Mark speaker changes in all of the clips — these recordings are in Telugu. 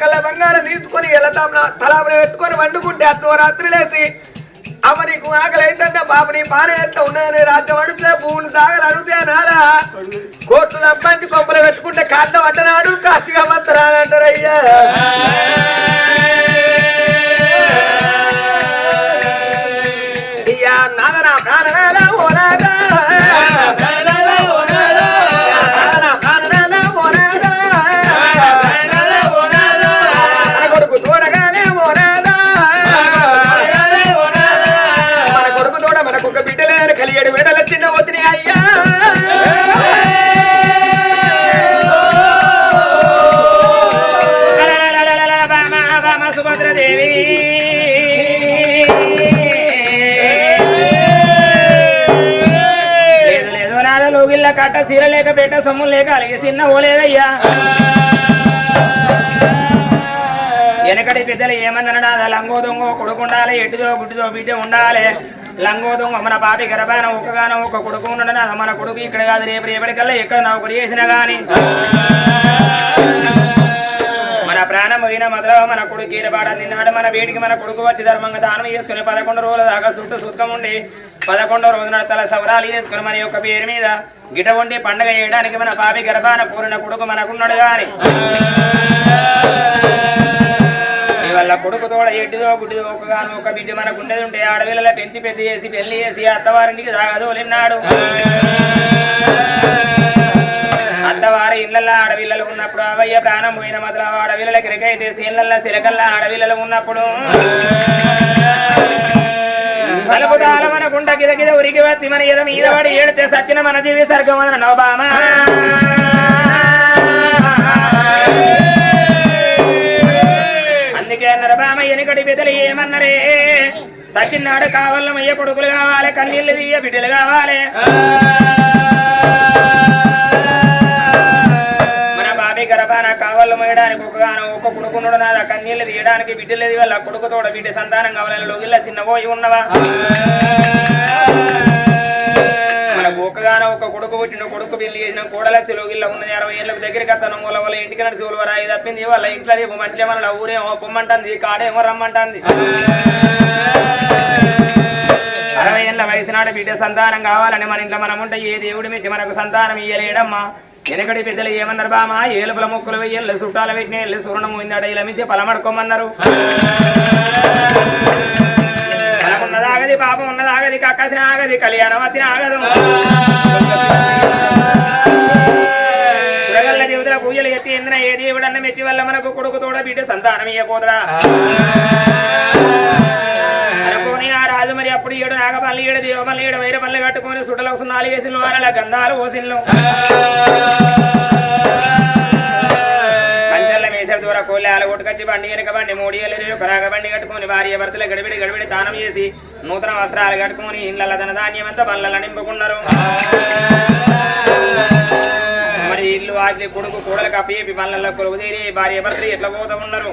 Speaker 1: దక్కల బంగారం తీసుకొని ఎలతాంలో తలాపులు పెట్టుకొని వండుకుంటే అర్ధరాత్రి లేచి అమ్మ నీకు ఆకలి అయితే పాప నీ పాన ఎట్లా ఉన్నదని రాజ్యం అడిగితే భూములు సాగలు అడిగితే నాదా కోర్టు తప్పంచి కొమ్మలు పెట్టుకుంటే కాళ్ళ పట్టనాడు కాశీగా అంటారయ్యా అయ్యా నాదనా కాననాదా ఓనాదా
Speaker 2: లోగిళ్ళ సీర లేక పెట్ట సొమ్ము లేక అలాగే చిన్న ఓలేదయ్యా వెనకటి పెద్దలు ఏమన్నా లంగో దొంగ కొడుకు ఉండాలి ఎట్టుదో గుడ్డుదో బిడ్డ ఉండాలి. లంగో దొంగ మన పాపి గర్భాన ఒక్కగాన ఒక కొడుకు ఉండడం మన కొడుకు ఇక్కడ కాదు రేపు రేపటికల్లా ఎక్కడ నౌకరు చేసినా గాని. ప్రాణం పోయిన మధురవ మన కొడుకు ఈరబాడ నిన్నాడు మన వీడికి మన కొడుకు వచ్చి ధర్మంగా దానం చేసుకుని పదకొండు రోజుల దాకా చుట్టూ సుఖం ఉండి పదకొండో రోజున తల సవరాలు చేసుకుని మన యొక్క పేరు మీద గిట ఉండి పండగ చేయడానికి మన పాపి గర్భాన పూరిన కొడుకు మనకున్నాడు గాని. వల్ల కొడుకు తోడ ఎడ్డిదో గుడ్డిదో ఒకగాను ఒక బిడ్డ మనకు ఉండేది ఉంటే ఆడపిల్లల పెంచి పెద్ద చేసి పెళ్ళి చేసి అత్తవారింటికి సాగదోలిన్నాడు అత్తవారి ఇళ్ళల్లో ఆడపిల్లలు ఉన్నప్పుడు అవయ్య ప్రాణం పోయిన మొదలు అడవిల క్రికైతే ఇళ్ళల్లో సిరకల్లా ఆడపిల్లలు ఉన్నప్పుడు. కలుపుదాల మన గుంట గిద గిద ఉరికి వచ్చి మన ఎద మీద పడి ఏడితే సచ్చిన మన జీవి సర్గం నోబామ అందుకే అన్నారు బామ ఎనికటి బిడ్డలు ఏమన్నరే? సచిన్నాడు కావాలమయ్య కొడుకులు కావాలి కన్నీళ్ళు తీయ బిడ్డలు కావాలి. ఒక ఒక కొడుకున్నాడు నాదా? కన్నీళ్ళు తీయడానికి బిడ్డలేదు వాళ్ళ కొడుకు తోడ బిడ్డ సంతానం కావాలని లోగిల్ల చిన్నపోయి ఉన్నవా? మన ఒక్కగాన ఒక కొడుకు పుట్టిన కొడుకు పెళ్ళి చేసిన కోడలచ్చి లోగిల్ల ఉన్నది. అరవై ఏళ్ళకు దగ్గరికి అతను మూల వాళ్ళ ఇంటికి నడిచి రాయి తప్పింది. వాళ్ళ ఇంట్లో రేపు మంచి మన ఊరేమో పొమ్మంటుంది కాడేమో రమ్మంటుంది. అరవై ఏళ్ళ వయసు నాడు బిడ్డ సంతానం కావాలని మన ఇంట్లో మనం ఉంటే ఏ దేవుడి మించి మనకు సంతానం ఇయ్యలేడమ్మా. వెనకడి పెద్దలు ఏమన్నారు బామా? ఏలుపుల మొక్కలు వెయ్యి చుట్టాలు పెట్టిన ఎల్లు సురణం పోయిందట ఇలా మించి పలమడుకోమన్నారు. ఉన్నదాగది పాపం ఉన్నదాగది కక్కసిన ఆగది కళ్యాణం వచ్చిన ఆగదు. సురగల్ల జీవితాల పూజలు ఎత్తి ఎందిన ఏ దేవుడన్న మెచ్చి వల్ల మనకు కొడుకు తోడ బిడ్డ సంతానం కాదు మరి అప్పుడు ఏడు నాగపల్లి ఏడు దేవపల్లి ఏడు వైరపల్లి కట్టుకొని సుడలకు సున్నాలు వేసిన వారల గంధాలు పోసిన్లు కంచెల్ల దూర కోళ్ళ కొట్టుకొచ్చి బండి వెనక బండి మూడి ఏళ్ళు కరాగ బండి కట్టుకొని భార్య భర్తలు గడిబిడి గడిబిడి దానం చేసి నూతన వస్త్రాలు కట్టుకొని ఇండ్ల ధన ధాన్యం అంతా బళ్ళ నింపుకున్నారు. మరి ఇల్లు ఆగి కొడుకు కూడలు కప్పి పనులలో కొలువు తీరి భార్య భర్తలు ఎట్లా పోతా ఉన్నారు?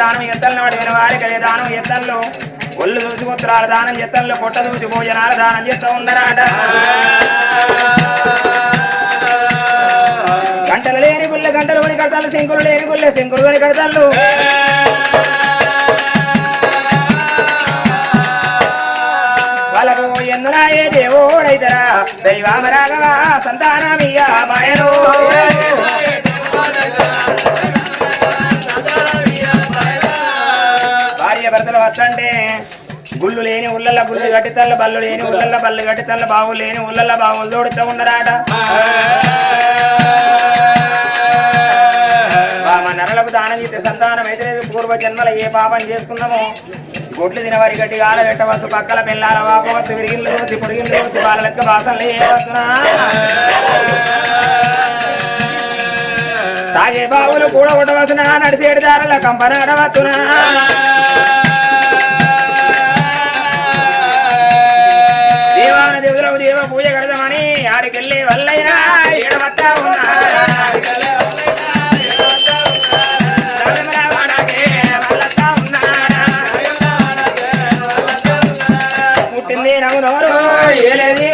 Speaker 2: దానం ఎత్తలను అడిగిన వారికి అదే దానం ఎత్తల్లో. ఒళ్ళు చూసి ఉత్తరాల దానం ఎత్తల్లో పొట్ట చూసి భోజనాల దానం చేస్తూ ఉన్నారట. గంటలు లేని గుళ్ళ గంటలు కొని కడతాలు సింకులు లేని గుళ్ళ సింకులు కొని కడతాళ్ళు. వాళ్ళకు ఎందునాయే దేవుడైతరా? దైవామరాగవా సంతానమియ భార్య వస్తంటే గుళ్ళు లేని ఉల్లల్ల గుళ్ళు గట్టితల్ల బల్లు లేని ఉళ్ళల్ల బళ్ళు గట్టి గట్టితల్ల బావులు లేని ఉల్లల్ల బావులు తోడుతూ ఉండరాట మా నరలకు దానం చేస్తే సంతానం అయితే పూర్వ జన్మల ఏ పాపం చేసుకున్నామో గొడ్లు తినవారి గట్టి ఆల పెట్టవచ్చు పక్కల పిల్లాల వాపవచ్చు విరిగిళ్ళు చూసి పొడిగిళ్ళు చూసి వాళ్ళ లెక్క వాసనలు చేయవచ్చునా తాగే బావులు కూడా ఉండవచ్చునా నడిచేడు దారుల కంపన అడవచ్చునా దేవాన దేవ పూజ కడదామని ఆడికెళ్ళి వల్లైనా ఏడవత్తా ఉన్నారా. పుట్టింది నవ్వు నవ్వునవరు ఏలేదు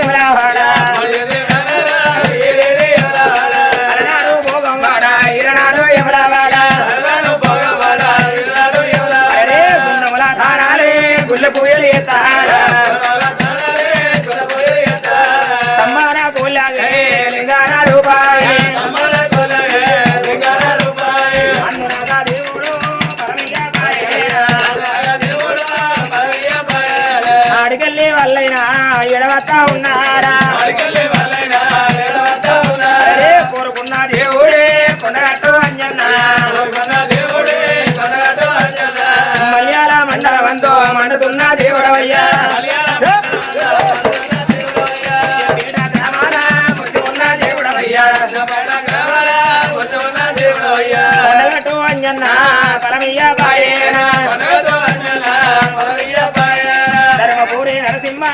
Speaker 2: మలయాళ మండలవంతో మండుతున్న దేవుడవయ్యా ఉన్న అంజన్న పరమయ్య నరసింహ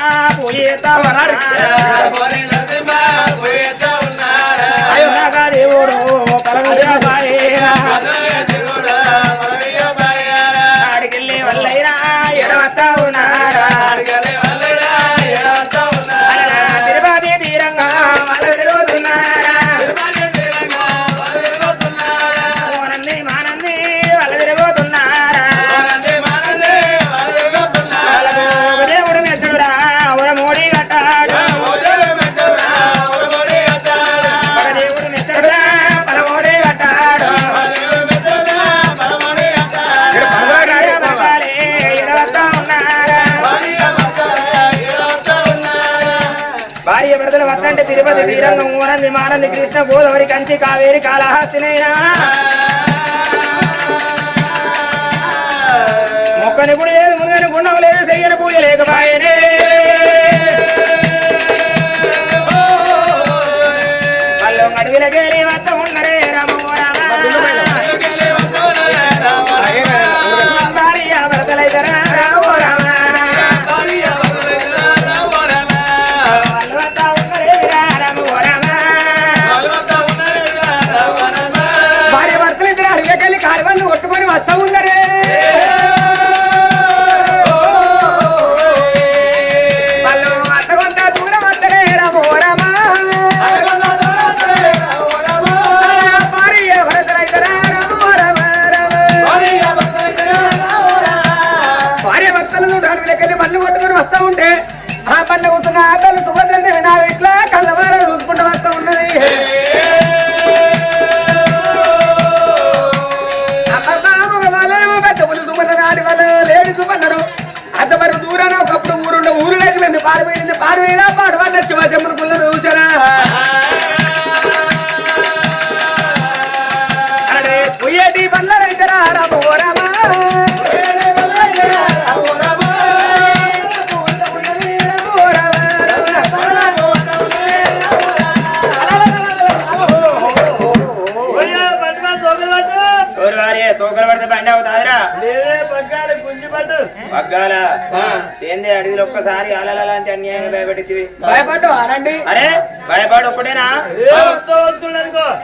Speaker 2: ఒక్కసారి అలలంటే అన్యాయంగా భయపెట్టివి
Speaker 1: భయపడ్డు అనండి
Speaker 2: అరే భయపడు ఒక్కటేనా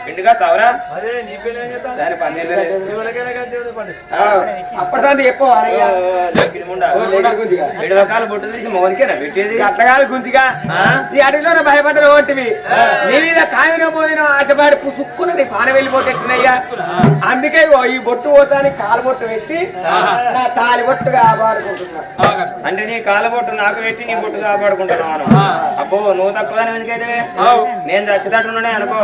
Speaker 2: ఇంటిగా తవరా?
Speaker 3: అదే నీ పిల్లలు ఏం చేస్తా
Speaker 2: దాని పన్నీరు
Speaker 3: ఎవరికైనా కానీ దేవుడు పని.
Speaker 1: అప్పటిదాన్ని ఎక్కువ
Speaker 2: ఏడు రకాల బొట్టు తీసి మోనికేనా పెట్టేది?
Speaker 1: అట్లగాలి గుంజిగా. ఈ అడవిలో భయపడ్డ ఓటివి. నీ మీద కాయన పోయిన ఆశపడి పుసుక్కున నీ పాన వెళ్ళిపోతేట్టునయ్యా అందుకే ఈ బొట్టు పోతాని కాలు బొట్టు పెట్టి నా తాలి బొట్టు కాపాడుకుంటున్నా.
Speaker 2: అంటే నీ కాల బొట్టు నాకు పెట్టి నీ బొట్టు కాపాడుకుంటున్నాను. అబ్బో నువ్వు తక్కువ ఎందుకైతే? నేను చచ్చినట్టున్నానే అనుకో.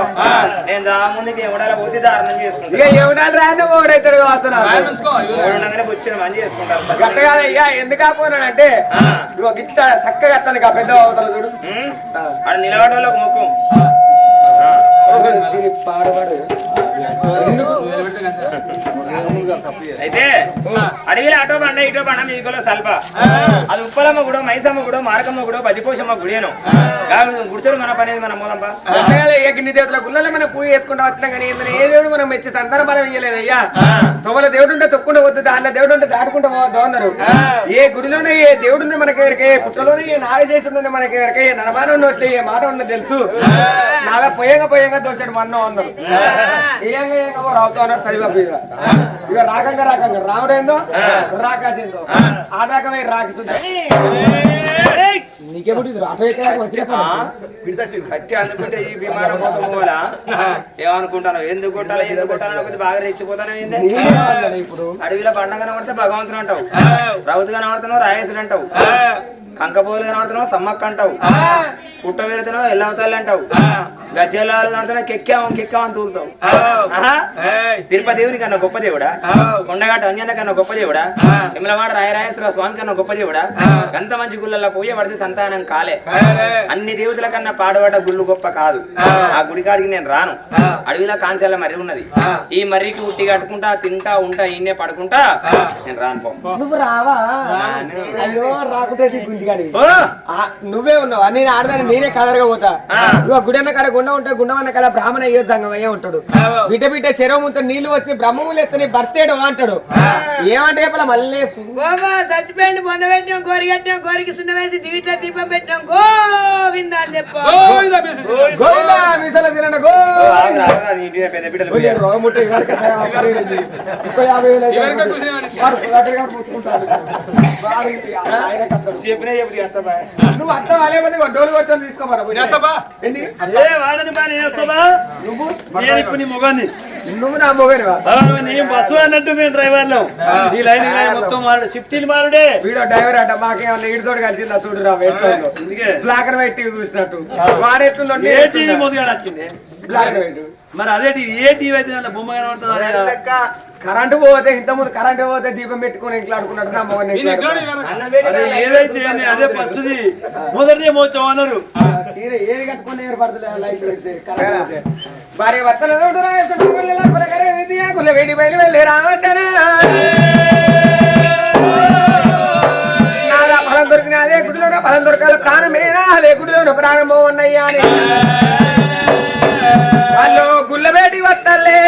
Speaker 2: నేను దా ముందుకి ఎవడాల పోతే దారుణం
Speaker 1: ఇక
Speaker 2: చేసుకుంటా
Speaker 1: ఎవడాలు రాని ఓడైతాడు
Speaker 2: ఎవడున్నగానే బుచ్చిన మంది. చేసుకుంటారు
Speaker 1: గట్టగా ఎందుకు ఆపోనాడంటే ఇగో గిట్ట చక్కగా అత్తను కా పెద్ద అవతల చూడు.
Speaker 2: ఉమ్? ఆడ నిలబడాలకు ముఖం
Speaker 1: పాడబడు
Speaker 2: అయితే అడవిలో అటో బండ ఇటో బండ మీకులో సల్ప. అది ఉప్పలమ్మ గుడో మైసమ్మ గుడో మారకమ్మ గుడో బదిపోషమ్మ గుడేను. గుర్తుడు మన పని మన మూలంప?
Speaker 1: యజ్ఞ దేవతల గుళ్ళలో మనం పూజ చేసుకుంటా వచ్చినాం కానీ ఏ దేవుడు మనం మెచ్చి సంతాన బలం ఇయ్యలేదయ్యా? తొమల దేవుడు ఉంటే తొక్కుండా వద్దు దానిలో దేవుడు ఉంటే దాటుకుంటూ అన్నారు. ఏ గుడిలోనే ఏ దేవుడు ఉంది మనకి ఎవరికి ఏ పుట్టలోనే ఏ నాగశేషుడు మనకి ఎవరికి ఏ నడమాన ఉన్నట్లు ఏ మాట ఉన్నది తెలుసు. నాగా పోయంగా పోయంగా దోషాడు మన్నో అన్నారు. ఏయంగా ఏంగా రావుతా అన్నారు సరిబాబు ఇక ఇక రాకంగా రాకంగా. రాముడేందో రాకాసేందో ఆ. రకమే రాకసుంది నీకేమిటి రాట
Speaker 2: కట్టి అందుకుంటే ఈ బీమారం పోతాం ఏమనుకుంటాను? ఎందుకు కొట్టాలి? ఎందుకు కొట్టాలని కొద్ది బాగా రెచ్చిపోతాను ఏంది?
Speaker 1: ఇప్పుడు.
Speaker 2: అడవిలో బండ కనబడితే భగవంతుడు అంటావు. రౌతు కనబడుతున్నావు రాయేసుడు అంటావు. కంకపోలు కనబడుతున్నావు సమ్మక్క అంటావు. పుట్ట పెడుతున్నావు ఎల్లవతాలు అంటావు. గజ్జలాలు కనబడుతున్నావు కెక్కాము కెక్కాము అని తూలుతావు ఆహా. తిరుపతి దేవుని కన్నా గొప్ప దేవుడా? కొండగట్ట అంజన్న కన్నా గొప్ప దేవుడా? తిమ్మలవాడ రాయరాయేశ్వర స్వామి కన్నా గొప్ప దేవుడా? ఎంత మంచి గుళ్ళల్లో పూజ పడితే సంతానం కాలే. అన్ని దేవతల కన్నా పాడబడ్డ గుళ్ళు గొప్ప కాదు. ఆ. గుడికాడికి నేను రాను. అడవిలో కాంచాల మర్రి ఉన్నది. ఈ మర్రికి ఉట్టి కట్టుకుంటా తింటా ఉంటా ఈయనే పడుకుంటా నేను రాను
Speaker 1: నువ్వు రావా. అయ్యో రాకుంటే గుంజిగాడి! నువ్వే ఉన్నావా? నేను ఆడదాన్ని నేనే కలర్గా పోతా. నువ్వు కాడ గుండ ఉంటే గుండమన్న కాడ బ్రాహ్మణ అయ్యో సంగం అయ్యే ఉంటాడు. బిడ్డ బిడ్డ శరముతో నీళ్ళు వచ్చి బ్రహ్మములు ఎత్తని భర్తేడు అంటాడు. ఏమంటే చెప్పాల? మళ్ళీ సు-
Speaker 4: బాబా చచ్చిపోయింది బొంద పెట్టినాం గోరి కట్టినాం గోరికి సున్న వేసి దివిట్లో దీపం పెట్టినాం. గోవింద అని చెప్పు.
Speaker 2: చెప్పినా
Speaker 1: నువ్వు అత్త వాళ్ళేమని డోలు వచ్చని తీసుకోమరా
Speaker 3: వాడని పని చేస్తావా
Speaker 1: నువ్వు
Speaker 3: నేను ఇప్పుడు నీ మొగాన్ని.
Speaker 1: నువ్వు నా మొగనివా?
Speaker 3: నీ బస్సు అన్నట్టు మేము డ్రైవర్లు. ఈ లైన్ మొత్తం మారు షిఫ్టీలు మారుడే.
Speaker 1: వీడియో డ్రైవర్ అంట మాకేమన్నా ఈడితోటి కలిసిందా వెయిట్లో
Speaker 3: అందుకే.
Speaker 1: బ్లాక్ అండ్ వైట్ టీవీ చూసినట్టు. వాడెట్లు
Speaker 3: ఏ టీవీ మొదలుగా వచ్చింది?
Speaker 1: బ్లాక్ అండ్ వైట్
Speaker 3: మరి అదే టీవీ ఏ టీవీ అయితే బొమ్మ కనబడుతుంది.
Speaker 1: కరెంటు పోతే ఇంత ముందు కరెంటు పోతే దీపం పెట్టుకుని ఇంట్లో ఆడుకున్నట్టు నా మొగని
Speaker 3: ఏదైతే ఏంది, అదే ఫస్ట్ది మొదటిదే మోచం అన్నారు.
Speaker 1: చీర ఏది కట్టుకుని ఏర్పడుతుంది లైట్ పెడితే కరెంట్. భార్య భర్తలు వేడి బయలు వెళ్ళి రావట్టనా. నాదా ఫలం దొరికిన అదే గుడిలోన ఫలం దొరకాల ప్రాణమేనా? అదే గుడిలోన ప్రాణమో ఉన్నయ్యా అని. వాళ్ళు గుల్లబేటి వస్తలే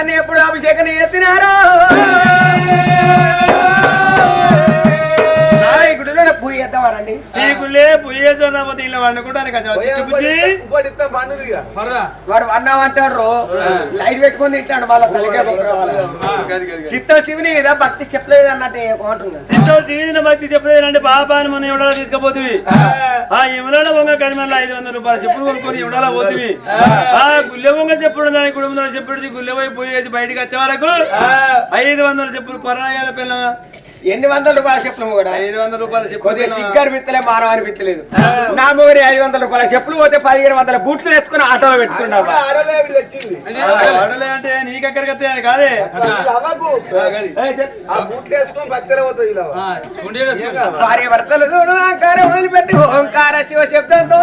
Speaker 1: తీసుకొచ్చి లింగాన్ని ఎప్పుడు అభిషేకం వాడు అన్నామంటాడు లైట్ పెట్టుకొని తింటాడు వాళ్ళ తలకే చిత్త శివుని మీద భక్తి చెప్పలేదు అన్నట్టు
Speaker 3: జీవిన భక్తి చెప్పలేదంటే పాపాన్ని మనం ఎవడాలో తీసుకుపోతుంది ఆ. ఇమలాల బొంగ కరిమల్ల ఐదు వందల రూపాయలు చెప్పులు కొనుక్కొని ఇమలాల పోతుంది ఆ. గుల్లె బొంగ చెప్పుడు దాని కుటుంబంలో చెప్పుడు గుల్లె పోయి పోయేసి బయటికి వచ్చే వరకు ఐదు వందల చెప్పులు పరాగాల పిల్ల
Speaker 1: ఎన్ని వందల రూపాయలు చెప్పను కూడా
Speaker 3: ఐదు వందల రూపాయలు
Speaker 1: కొద్దిగా
Speaker 3: చెప్పులు
Speaker 1: సిగ్గర్ పిత్తలే మానవ అనిపించలేదు నా మొగరి ఐదు వందల రూపాయల చెప్పులు పోతే పదిహేను వందల బూట్లు తెచ్చుకుని ఆటోలో పెట్టుకున్నావు
Speaker 3: అంటే నీకెక్కడికి వస్తాయి కాదే.
Speaker 1: భార్య భర్తలు చూడు ఓంకార శివ శబ్దంతో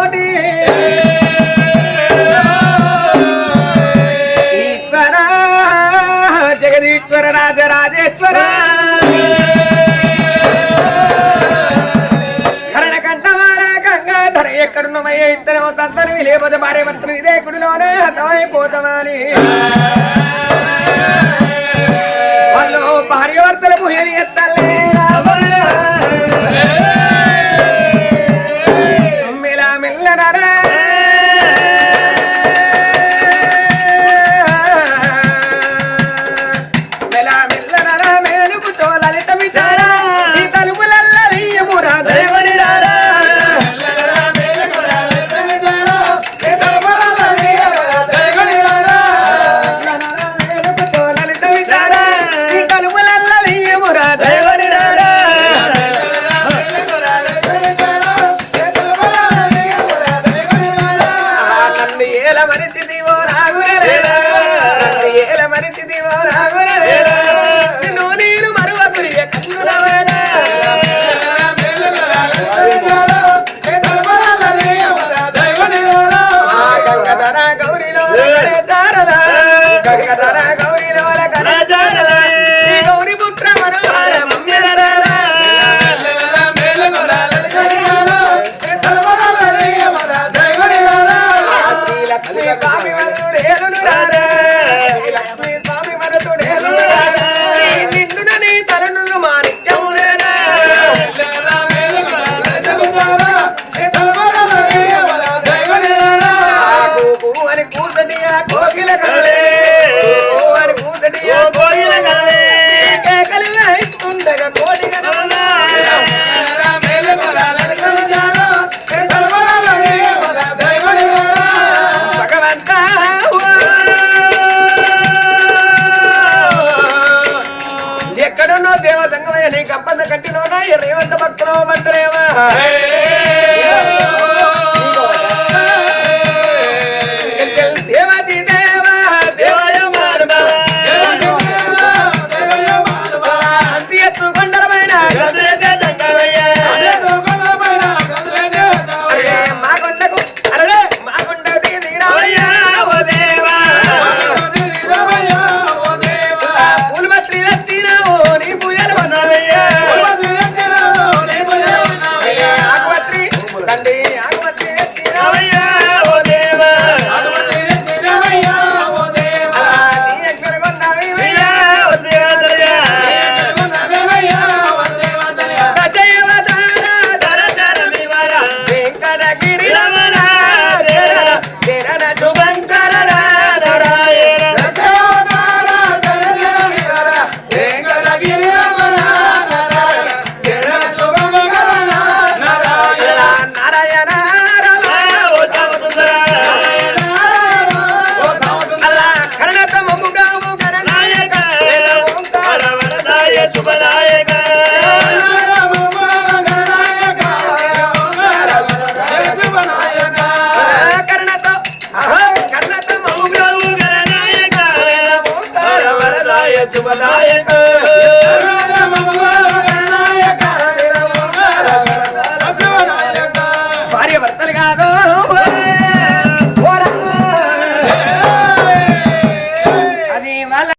Speaker 1: ఇద్దరు తంతని లేకపోతే భార్య భర్తలు ఇదే గుడిలోనే హతమైపోతామని వాళ్ళు భార్య భర్తల ఎత్తలే